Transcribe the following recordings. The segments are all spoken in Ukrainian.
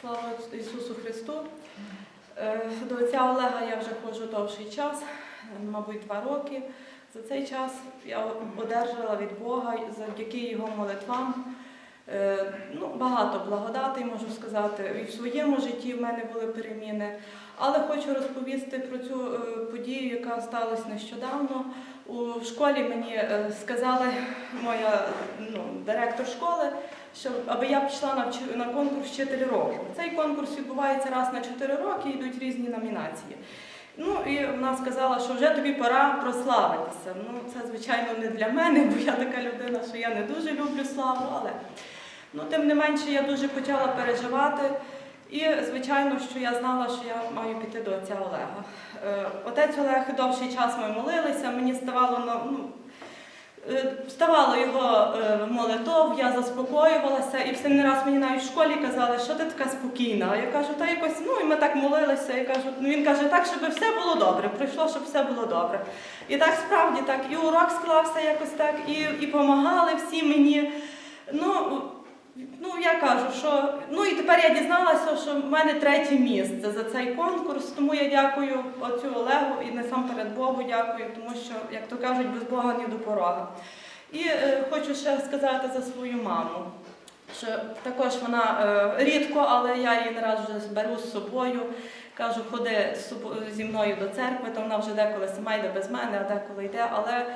Слава Ісусу Христу. Е, До отця Олега я вже ходжу довший час, мабуть, два роки. За цей час я одержала від Бога завдяки його молитвам. Е, Ну, багато благодатей, можу сказати. І в своєму житті в мене були переміни. Але хочу розповісти про цю е, подію, яка сталася нещодавно. У школі мені е, сказали, моя ну, директор школи, що аби я пішла на, на конкурс вчитель року. Цей конкурс відбувається раз на 4 роки, йдуть різні номінації. Ну і вона сказала, що вже тобі пора прославитися. Ну, це, звичайно, не для мене, бо я така людина, що я не дуже люблю славу, але ну, тим не менше я дуже почала переживати. І, звичайно, що я знала, що я маю піти до отця Олега. Е, Отець Олег довший час ми молилися, мені ставало. Ну, Е, Вставало його е, молитов, я заспокоювалася, і все не раз мені навіть в школі казали, що ти така спокійна. Я кажу, та якось, ну і ми так молилися. Я кажу, ну він каже, так, щоб все було добре. Прийшло, щоб все було добре. І так справді так, і урок склався якось так, і, і помагали всі мені. Ну, ну я кажу, що ну і тепер я дізналася, що в мене третє місце за цей конкурс, тому я дякую отцю Олегу і насамперед Богу дякую, тому що, як то кажуть, без Бога ні до порога. І е, хочу ще сказати за свою маму, що також вона е, рідко, але я її не раз вже беру з собою. Кажу, ходи зі мною до церкви, то вона вже деколи сама йде без мене, а деколи йде. Але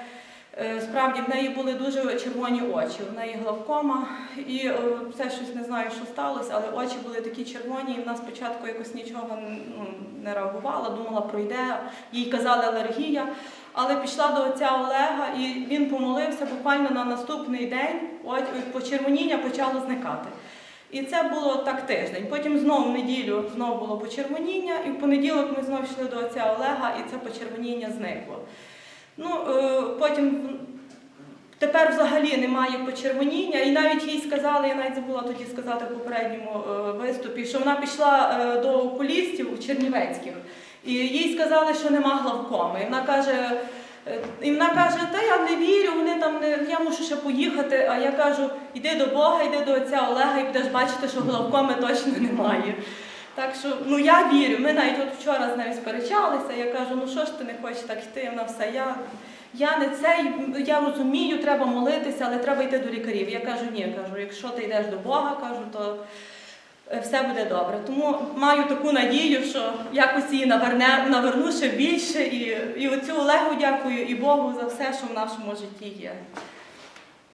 справді в неї були дуже червоні очі. В неї главкома, і е, все щось не знаю, що сталося, але очі були такі червоні, і вона спочатку якось нічого ну, не реагувала, думала, пройде. Їй казали алергія. Але пішла до отця Олега, і він помолився буквально на наступний день, почервоніння почало зникати. І це було так тиждень. Потім знову в неділю знову було почервоніння, і в понеділок ми знову йшли до отця Олега, і це почервоніння зникло. Ну, е, потім тепер взагалі немає почервоніння, і навіть їй сказали, я навіть забула тоді сказати в попередньому е, виступі, що вона пішла е, до окулістів чернівецьких, і їй сказали, що нема главкоми. І вона каже. І вона каже, та я не вірю, вони там не я мушу ще поїхати. А я кажу, йди до Бога, йди до отця Олега і будеш бачити, що главкоми точно немає. Так що ну я вірю. Ми навіть от вчора з нею сперечалися. Я кажу, ну що ж ти не хочеш так йти? Вона все, я, я не цей, я розумію, треба молитися, але треба йти до лікарів. Я кажу, ні, кажу, якщо ти йдеш до Бога, кажу, то е, все буде добре. Тому маю таку надію, що якось її наверне, наверну ще більше. І, і оцю Олегу дякую, і Богу за все, що в нашому житті є.